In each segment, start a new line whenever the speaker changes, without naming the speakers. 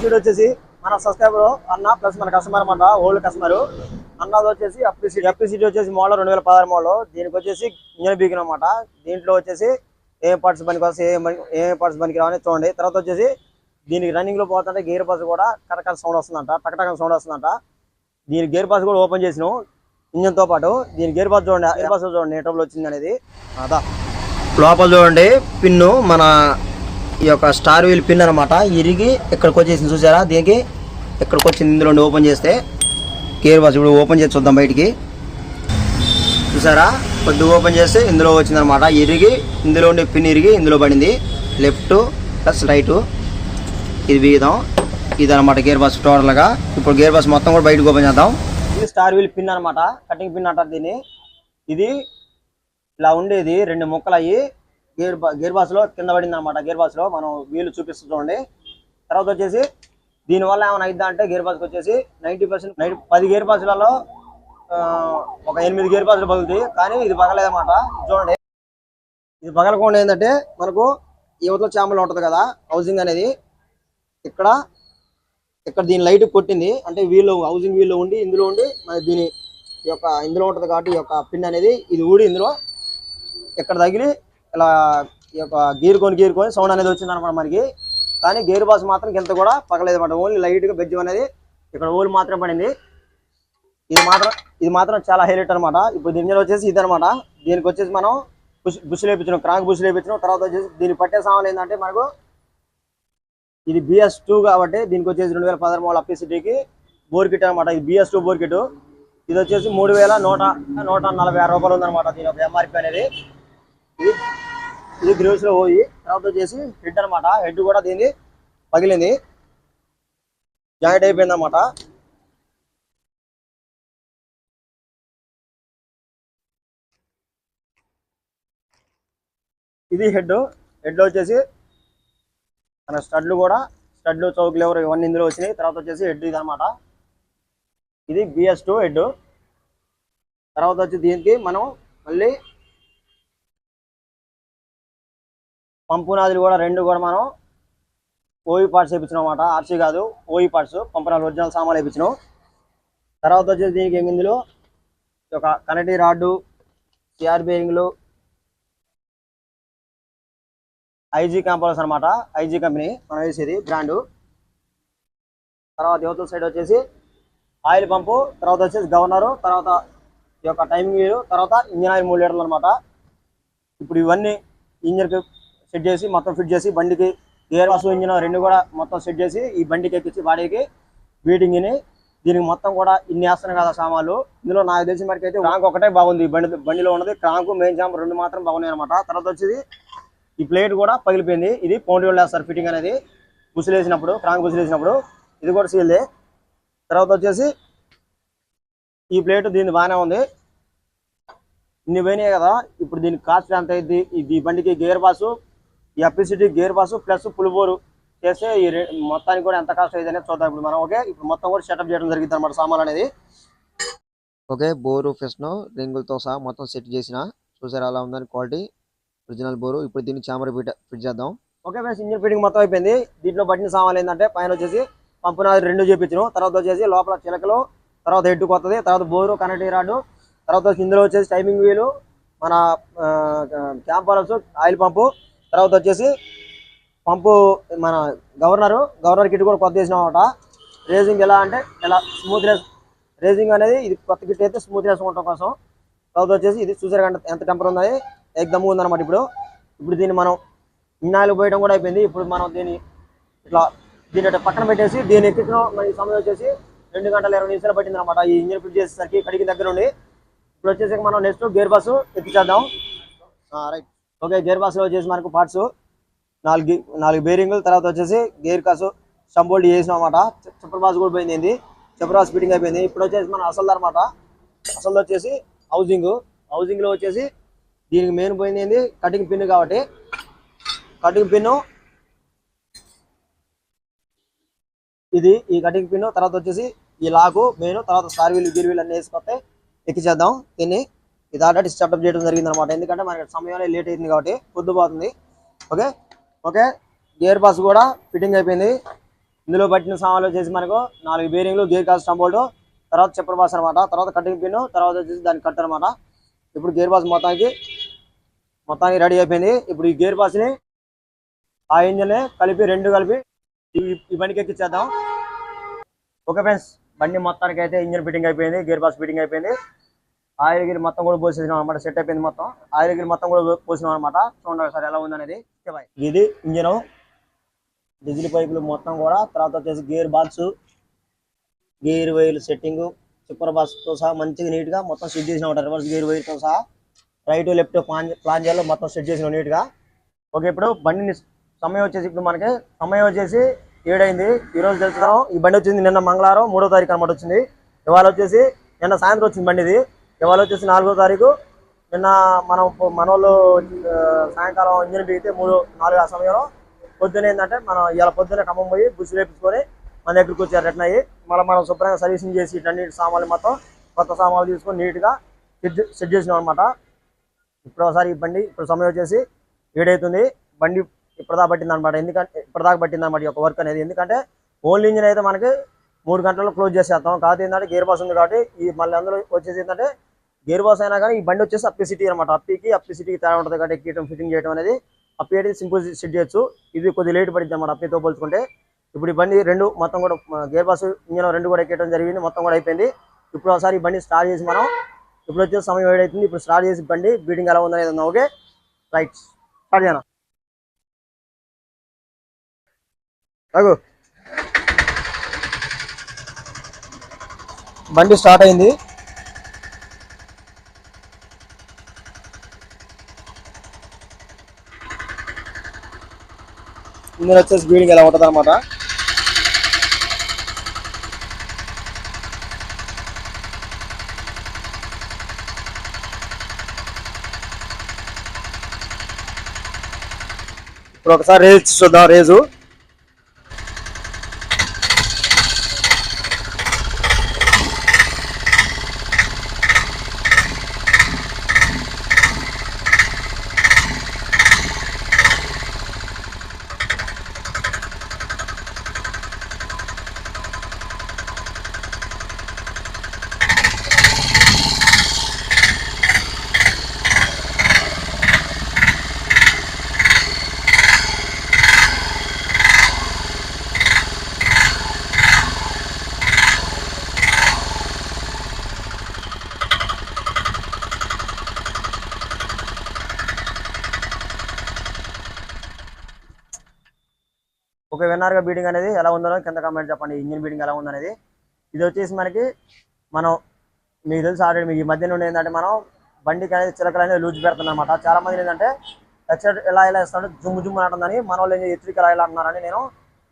Seed వచ్చేసి మన subscriber అన్న ప్లస్ మన కస్టమర్ అన్నమాట ఓల్డ్ కస్టమర్ అన్నది వచ్చేసి ఎఫ్పీ సీడ్ సీడ్ వచ్చేసి మోడల్ రెండు వేల పదహారు మోడల్ దీనికి వచ్చేసి ఇంజన్ బీకిన అనమాట దీంట్లో వచ్చేసి ఏ పార్ట్స్ పనికి వస్తాయి ఏ ఏ పార్ట్స్ పనికి రావని చూడండి. తర్వాత వచ్చేసి దీనికి రన్నింగ్లో పోతుంటే గేర్ పాస్ కూడా కరెక్ట్ సౌండ్ వస్తుందంట టక్ సౌండ్ వస్తుందంట. దీని గేర్ పాస్ కూడా ఓపెన్ చేసినాం. ఇంజన్తో పాటు దీని గేర్ పాస్ చూడండి గేర్ పాస్ చూడండి ఏ ట్రబుల్ వచ్చింది అనేది. అదా. లోపల చూడండి పిన్ను మన ఈ యొక్క స్టార్ వీల్ పిన్ అనమాట ఇరిగి ఇక్కడికి వచ్చేసింది చూసారా? దీనికి ఇక్కడికి వచ్చింది ఇందులో ఓపెన్ చేస్తే? గేర్ బాక్స్ ఇప్పుడు ఓపెన్ చేసి చూద్దాం బయటికి. చూసారా? కొద్ది ఓపెన్ చేస్తే ఇందులో వచ్చింది అనమాట ఇరిగి ఇందులో ఉండే పిన్ ఇరిగి ఇందులో పడింది. Left plus right. ఇది బిగిదాం ఇది అనమాట గేర్ బాక్స్ టోటల్గా ఇప్పుడు గేర్ బాక్స్ మొత్తం కూడా బయటకు ఓపెన్ చేద్దాం. ఇది స్టార్ వీల్ పిన్ అనమాట కటింగ్ పిన్ అంటారు దీన్ని. ఇది ఇలా ఉండేది. రెండు ముక్కలు అయ్యి గేర్ గేర్ బాక్స్లో కింద పడింది అనమాట గేర్ బాక్స్లో మనం వీలు చూపిస్తూ చూడండి. తర్వాత వచ్చేసి దీనివల్ల ఏమైనా అయిద్దా అంటే గేర్ బాక్స్ వచ్చేసి నైంటీ పర్సెంట్ నైన్ పది గేర్ బాక్సులలో ఒక ఎనిమిది గేర్ బాక్సులు పగులుతాయి. కానీ ఇది పగలేదన్నమాట. చూడండి. ఇది పగలకుండా ఏంటంటే మనకు యువతలో చామలు ఉంటుంది కదా హౌసింగ్ అనేది. ఇక్కడ ఇక్కడ దీని లైట్ కొట్టింది. అంటే వీళ్ళు హౌసింగ్ వీళ్ళు ఉండి ఇందులో ఉండి దీని యొక్క ఇందులో ఉంటుంది కాబట్టి ఈ యొక్క పిన్ అనేది ఇది ఊడి ఇందులో ఇక్కడ తగిలి ఇలా ఈ యొక్క గీరుకొని కొని సౌండ్ అనేది వచ్చింది అనమాట మనకి. కానీ గేర్ బాస్ మాత్రం ఇంత కూడా పగలేదు అనమాట ఓన్లీ లైట్గా బెజ్జం అనేది ఇక్కడ ఓల్ మాత్రం పడింది. ఇది మాత్రం ఇది మాత్రం చాలా హైలైట్ అనమాట ఇప్పుడు దీని మీద వచ్చేసి ఇది అనమాట దీనికి వచ్చేసి మనం బుష్ బుష్ లేపించినాం క్రాంక్ బుష్ లేపించినాం తర్వాత వచ్చేసి దీన్ని పట్టే సామాన్ ఏంటంటే మనకు ఇది బిఎస్ టూ కాబట్టి దీనికి వచ్చేసి రెండు వేల పదహారు మోడల్ అప్పిసిటీకి బోర్ కిట్ అనమాట ఇది బిఎస్ టూ బోర్ కిట్. ఇది వచ్చేసి మూడు వేల నూట నూట నలభై ఆరు రూపాయలు ఉందన్నమాట దీని యొక్క ఎంఆర్పి అనేది. ఇది ఇది లో పోయి తర్వాత వచ్చేసి హెడ్ అనమాట హెడ్ కూడా దీన్ని పగిలింది. జాయింట్ అయిపోయింది అనమాట ఇది హెడ్ హెడ్ వచ్చేసి మన స్టడ్లు కూడా స్టడ్లు చౌకులు ఎవరు ఇవన్నీ ఇందులో వచ్చినాయి. తర్వాత వచ్చేసి హెడ్ ఇది అనమాట ఇది బిఎస్ టూ హెడ్ తర్వాత వచ్చి దీనికి మనం మళ్ళీ పంపునాదులు కూడా రెండు కూడా మనం ఓయి పార్ట్స్ వేయించినాం అనమాట ఆర్సీ కాదు ఓయి పార్ట్స్ పంపునాలు ఒరిజినల్ సామాన్లు వేయించినాం తర్వాత వచ్చేసి దీనికి ఇందులో? ఒక కనెక్టివ్ రాడ్డు సిఆర్ బేరింగ్లు ఐజీ కంపల్స్ అనమాట ఐజీ కంపెనీ మనం వేసేది బ్రాండు తర్వాత యువతల సైడ్ వచ్చేసి ఆయిల్ పంపు తర్వాత వచ్చేసి గవర్నరు తర్వాత ఈ యొక్క టైమింగ్ వీలు తర్వాత ఇంజిన్ ఆయిల్ మూడు లీటర్లు అనమాట ఇప్పుడు ఇవన్నీ ఇంజిన్కి సెట్ చేసి మొత్తం ఫిట్ చేసి బండికి గేర్ వాసు ఇంజిన్ రెండు కూడా మొత్తం సెట్ చేసి ఈ బండికి ఎక్కించి బాడీకి బీటింగ్ని దీనికి మొత్తం కూడా ఇన్ని వేస్తున్నాయి కదా సామాన్లు. ఇందులో నాకు తెలిసిన మటుకు అయితే క్రాంక్ ఒకటే బాగుంది. బండి బండిలో ఉన్నది క్రాంక్ మెయిన్ జామ్ రెండు మాత్రం బాగున్నాయి అనమాట తర్వాత వచ్చేది ఈ ప్లేట్ కూడా పగిలిపోయింది. ఇది పౌండ్ వాళ్ళు వేస్తారు ఫిట్టింగ్ అనేది. గుసిలేసినప్పుడు క్రాంక్ గుసిలేసినప్పుడు ఇది కూడా సీల్దే తర్వాత వచ్చేసి ఈ ప్లేట్ దీని బాగానే ఉంది. ఇన్ని పోయినాయి కదా. ఇప్పుడు దీనికి కాస్ట్ ఎంత అయింది? ఈ బండికి గేర్ బాసు ఈ అప్రిసిటీ gear box plus full bore చేస్తే ఈ మొత్తానికి కూడా ఎంత కాస్ట్ అయింది అనేది చూద్దాం. ఇప్పుడు మనం ఓకే ఇప్పుడు మొత్తం కూడా సెటప్ చేయడం జరిగింది అనమాట సామాన్ అనేది.
ఓకే బోరు ఫెస్ట్ను రింగులతో సహా మొత్తం సెట్ చేసిన. చూసారా అలా ఉందని క్వాలిటీ. Original bore. ఇప్పుడు దీన్ని చామర ఫిట్ ఫిట్ చేద్దాం.
ఓకే ఫ్రెండ్స్ ఇంజిన్ ఫిట్టింగ్ మొత్తం అయిపోయింది. దీంట్లో పట్టిన సామాన్లు ఏంటంటే పైన వచ్చేసి పంపు నాది రెండు చేపించను. తర్వాత వచ్చేసి లోపల చిలకలు తర్వాత హెడ్ కొత్తది తర్వాత బోరు కనెక్టివ్ రాడ్ తర్వాత ఇందులో వచ్చేసి టైమింగ్ వీలు మన క్యాంపర్స్ ఆయిల్ పంపు తర్వాత వచ్చేసి పంపు మన గవర్నరు గవర్నర్ కిట్ కూడా కొత్త వేసిన అనమాట రేసింగ్ ఎలా అంటే ఎలా స్మూత్నెస్ రేసింగ్ అనేది ఇది కొత్త కిట్ అయితే స్మూత్నెస్ ఉండటం కోసం. తర్వాత వచ్చేసి ఇది చూసారు కంటే ఎంత టెంపర్ ఉంది ఎగ్దమ్ ఉందన్నమాట ఇప్పుడు. ఇప్పుడు దీన్ని మనం ఇన్నాళ్ళు పోయడం కూడా అయిపోయింది. ఇప్పుడు మనం దీన్ని ఇట్లా దీన్ని పక్కన పెట్టేసి దీన్ని ఎక్కించడం మన సమయం వచ్చేసి రెండు గంటల ఇరవై నిమిషాలు పట్టింది అనమాట ఈ ఇంజిన్ ఫిట్ చేసేసరికి కడిగి దగ్గర ఉండి ఇప్పుడు వచ్చేసి మనం నెక్స్ట్ గేర్ బస్సు ఎక్కించేద్దాం రైట్ ఓకే గేర్ బస్సులో వచ్చేసి మనకు పార్ట్స్ నాలుగు నాలుగు బేరింగ్లు తర్వాత వచ్చేసి గేర్ కాసు సంబోల్డ్ చేసినాం అనమాట చెప్పర్ బాస్ కూడా పోయింది చెప్పర్ బాస్ ఫిట్టింగ్ అయిపోయింది. ఇప్పుడు వచ్చేసి మన అసలు అనమాట అసలు వచ్చేసి హౌసింగ్ హౌసింగ్లో వచ్చేసి దీనికి మెయిన్ పోయింది ఏంది? కటింగ్ పిన్ కాబట్టి. కటింగ్ పిన్ ఇది ఈ కటింగ్ పిన్ తర్వాత వచ్చేసి ఈ లాకు మెయిన్ తర్వాత స్టార్ వీల్ గిర్ వీల్ అన్ని వేసుకొస్తే ఎక్కిచేద్దాం దీన్ని ఇది ఆల్రెడీ సెటప్ చేయడం జరిగింది అనమాట ఎందుకంటే మనకి సమయంలో లేట్ అయింది కాబట్టి పొద్దుపోతుంది ఓకే? ఓకే? గేర్ బాస్ కూడా ఫిట్టింగ్ అయిపోయింది. ఇందులో పట్టిన సామాన్లు వచ్చేసి మనకు నాలుగు బేరింగ్లు గేర్ కాస్ స్టంబోల్డ్ తర్వాత చెప్పర్ బాస్ అనమాట. తర్వాత కటింగ్ పిన్ తర్వాత వచ్చేసి దానికి కట్ అనమాట. ఇప్పుడు గేర్ బాస్ మొత్తానికి మొత్తానికి రెడీ అయిపోయింది. ఇప్పుడు ఈ గేర్ బాస్ని ఆ ఇంజన్ కలిపి రెండు కలిపి ఈ- బండికి ఎక్కిచ్చేద్దాం. ఓకే ఫ్రెండ్స్ బండి మొత్తానికి అయితే ఇంజన్ ఫిట్టింగ్ అయిపోయింది గేర్ బాస్ ఫిట్టింగ్ అయిపోయింది. ఆయిల్ మొత్తం కూడా పోసేసినాం అనమాట సెట్ అయిపోయింది మొత్తం. ఆయిల్ మొత్తం కూడా పోసినాం అనమాట చూడండి సార్ ఎలా ఉందనేది. ఇది ఇంజన్. డీజిల్ పైపులు మొత్తం కూడా. తర్వాత వచ్చేసి gear box gear wire setting super బాక్స్తో సహా మంచిగా నీట్గా మొత్తం సెట్ చేసిన రివర్స్ గేర్ వైర్తో సహా. రైట్ లెఫ్ట్ ప్లాన్ ప్లాన్ చేయాలో మొత్తం సెట్ చేసిన నీట్గా ఓకే ఇప్పుడు బండిని సమయం వచ్చేసి ఇప్పుడు మనకి సమయం వచ్చేసి ఏడైంది. ఈ రోజు తెలుసుకున్నాం ఈ బండి వచ్చింది నిన్న మంగళవారం మూడో తారీఖు అనమాట వచ్చింది. ఇవాళ వచ్చేసి నిన్న సాయంత్రం వచ్చింది బండి ఇది ఇవాళ వచ్చేసి నాలుగో తారీఖు. నిన్న మనం మన వాళ్ళు సాయంకాలం ఇంజన్ బిగితే మూడు నాలుగు ఆ సమయంలో పొద్దున ఏంటంటే మనం ఇవాళ పొద్దున ఖమ్మం పోయి బుస్ వేపించుకొని మన దగ్గరికి వచ్చారు రిటర్న్ అయ్యి. మళ్ళీ మనం శుభ్రంగా సర్వీసింగ్ చేసి ఇటన్నిటి సామాన్లు మొత్తం కొత్త సామాన్లు తీసుకొని నీట్గా సెట్ సెట్ చేసినాం అనమాట ఇప్పుడు ఒకసారి ఈ బండి ఇప్పుడు సమయం వచ్చేసి ఏడవుతుంది బండి ఇప్పటిదాకా పట్టింది అనమాట ఎందుకంటే ఇప్పటిదాకా పట్టింది అనమాట ఈ యొక్క వర్క్ అనేది. ఎందుకంటే ఓన్లీ ఇంజిన్ అయితే మనకి మూడు గంటల్లో క్లోజ్ చేసేస్తాం. కాకపోతే ఏంటంటే గేర్ బాస్ ఉంది కాబట్టి ఈ మళ్ళీ అందులో వచ్చేసి ఏంటంటే గేర్ బాస్ అయినా కానీ ఈ బండి వచ్చేసి అప్పి సిటీ అనమాట అప్పికి అప్పి సిటీకి తేడా ఉంటుంది కాబట్టి ఎక్కియటం ఫిట్టింగ్ చేయడం అనేది అప్పి అయితే సింపుల్ సెట్ చేయొచ్చు. ఇది కొద్దిగా లేట్ పడింది అనమాట అప్పితో పోల్చుకుంటే. ఇప్పుడు ఈ బండి రెండు మొత్తం కూడా గేర్ బాస్ ఇంజన్ రెండు కూడా ఎక్కడం జరిగింది మొత్తం కూడా అయిపోయింది. ఇప్పుడు ఒకసారి ఈ బండి స్టార్ట్ చేసి మనం ఇప్పుడు వచ్చేసి సమయం ఏడైతుంది ఇప్పుడు స్టార్ట్ చేసి బండి బీటింగ్ ఎలా ఉందనేది ఓకే రైట్ స్టార్ట్ చేయనా అగు బండి స్టార్ట్ అయింది. ఇందులో వచ్చేసి బీడింగ్ ఎలా ఉంటుంది అనమాట ఇప్పుడు ఒకసారి రేజ్ చూద్దాం రేజు. ఒక విన్నర్గా బీడింగ్ అనేది ఎలా ఉందో కింద కామెంట్ చెప్పండి. ఇంజిన్ బీడింగ్ ఎలా ఉందనేది. ఇది వచ్చేసి మనకి మనం మీకు తెలుసు ఆల్రెడీ మీకు ఈ మధ్య నుండి ఏంటంటే మనం బండికి అనేది చిలకలు అనేది లూజ్ పెడుతుందన్నమాట చాలా మంది ఏంటంటే ఎక్సైడ్ ఎలా ఇలా ఇస్తాడు జుమ్ము జుమ్ము అంటుందని మన వాళ్ళు ఏం హెచ్చరిక ఎలా ఇలా అంటున్నారని నేను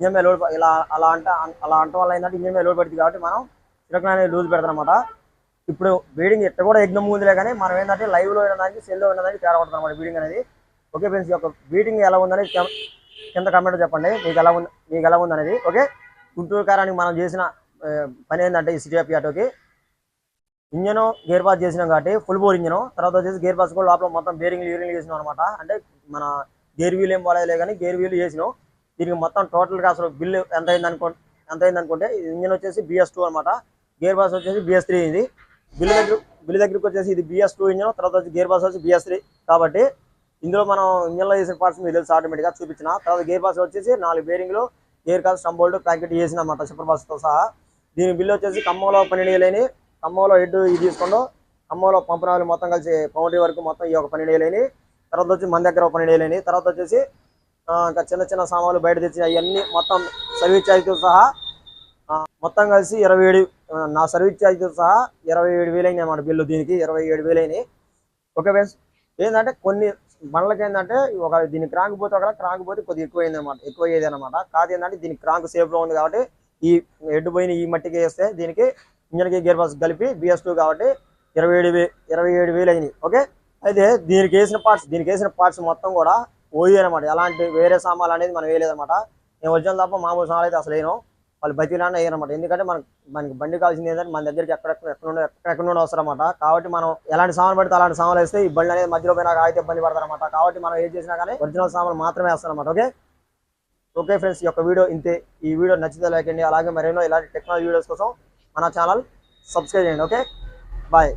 ఇంజన్ మీద లోడ్ ఇలా అలా అంటే అలా అంటం వల్ల ఏంటంటే ఇంజన్ మీద లోడ్ పెడుతుంది కాబట్టి మనం చిలకలు అనేది లూజ్ పెడతానమాట ఇప్పుడు బీడింగ్ ఎట్ట కూడా యజ్ఞం ముందులే కానీ మనం ఏంటంటే లైవ్లో వినడానికి సెల్ వినడానికి తేడా పడుతుంది అనమాట బీడింగ్ అనేది. ఓకే ఫ్రెండ్స్ యొక్క బీడింగ్ ఎలా ఉందని కింద కమెంట్ చెప్పండి. మీకు ఎలా ఉంది మీకు ఎలా ఉంది అనేది ఓకే? గుంటూరు కారానికి మనం చేసిన పని ఏంటంటే ఈ సిటీ ఆటోకి ఇంజన్ గేర్ పాస్ చేసినాం కాబట్టి ఫుల్ బోర్ ఇంజన్. తర్వాత వచ్చేసి గేర్ పాస్ కూడా లోపల మొత్తం బేరింగ్ లీరింగ్ చేసినాం అనమాట అంటే మన గేర్ వీలు ఏం పోలేదు కానీ గేర్ వీలు చేసినాం. దీనికి మొత్తం టోటల్గా అసలు బిల్లు ఎంత అయింది అనుకో ఎంత అయింది అనుకుంటే ఇంజన్ వచ్చేసి బిఎస్ టూ అనమాట గేర్ బాస్ వచ్చేసి బిఎస్ త్రీ ఇది బిల్లు దగ్గర బిల్లు దగ్గరికి వచ్చేసి ఇది బిఎస్ టూ ఇంజన్ తర్వాత వచ్చి గేర్ బాస్ వచ్చి బిఎస్ త్రీ కాబట్టి ఇందులో మనం ఇంజన్లో చేసిన పార్ట్స్ మీకు తెలుసు ఆటోమేటిక్గా చూపించిన. తర్వాత గేర్ బాస్ వచ్చేసి నాలుగు బేరింగ్లు గేర్ కాల్ స్టంబోల్డ్ ప్యాకెట్ చేసిన అన్నమాట సూపర్ బాస్తో సహా. దీని బిల్లు వచ్చేసి ఖమ్మంలో పన్నెండు వేలని ఖమ్మంలో హెడ్ ఇది తీసుకోండు. ఖమ్మంలో పంపనాలు మొత్తం కలిసి పౌండరీ వరకు మొత్తం ఈ ఒక పన్నెండు వేలని తర్వాత వచ్చి మన దగ్గర ఒక పన్నెండు వేలని తర్వాత వచ్చేసి ఇంకా చిన్న చిన్న సామాన్లు బయట తెచ్చి అవన్నీ మొత్తం సర్వీస్ ఛార్జ్తో సహా మొత్తం కలిసి ఇరవై ఏడు నా సర్వీస్ ఛార్జ్తో సహా ఇరవై ఏడు వేలు అన్నమాట బిల్లు దీనికి. ఇరవై ఏడు వేలైనాయి ఓకే ఫ్రెండ్స్ ఏంటంటే కొన్ని బండ్లకి ఏంటంటే ఒక దీని క్రాంక్ పోతే ఒక క్రాంక్ పోతే కొద్దిగా ఎక్కువ అనమాట ఎక్కువ అయ్యేది అనమాట కాదు ఏంటంటే దీని క్రాంక్ సేఫ్లో ఉంది కాబట్టి ఈ హెడ్ పోయిన ఈ మట్టికి వేస్తే దీనికి ఇంజన్కి గేర్ బాక్స్ కలిపి బిఎస్ టూ కాబట్టి ఇరవై ఏడు వే ఇరవై ఏడు వేలు అయినాయి. ఓకే? అయితే దీనికి వేసిన పార్ట్స్ దీనికి వేసిన పార్ట్స్ మొత్తం కూడా ఓయి అనమాట. ఎలాంటి వేరే సామాన్లు అనేది మనం వేయలేదన్నమాట నేను వచ్చిన తప్ప మామూలు సామాన్లు అయితే అసలు వేయను. వాళ్ళు బతిలాన్న వేయనమాట ఎందుకంటే మనకు మనకి బండి కావాల్సింది ఏంటంటే మన దగ్గరికి ఎక్కడ ఎక్కడ నుండి ఎక్కడ నుండి వస్తారు అనమాట కాబట్టి మనం ఎలాంటి సామాన్ పడితే అలాంటి సామాన్లు వేస్తే ఈ బండి అనేది మధ్యలో పోయినా అయితే ఇబ్బంది పడతారన్నమాట. కాబట్టి మనం ఏం చేసినా కానీ ఒరిజినల్ సామాన్ మాత్రమే వేస్తాం ఓకే? ఓకే ఫ్రెండ్స్ ఈ యొక్క వీడియో ఇంతే. ఈ వీడియో నచ్చితే లైక్ అండి అలాగే మరేమో ఇలాంటి టెక్నాలజీ వీడియోస్ కోసం మన ఛానల్ సబ్స్క్రైబ్ చేయండి. ఓకే? బాయ్.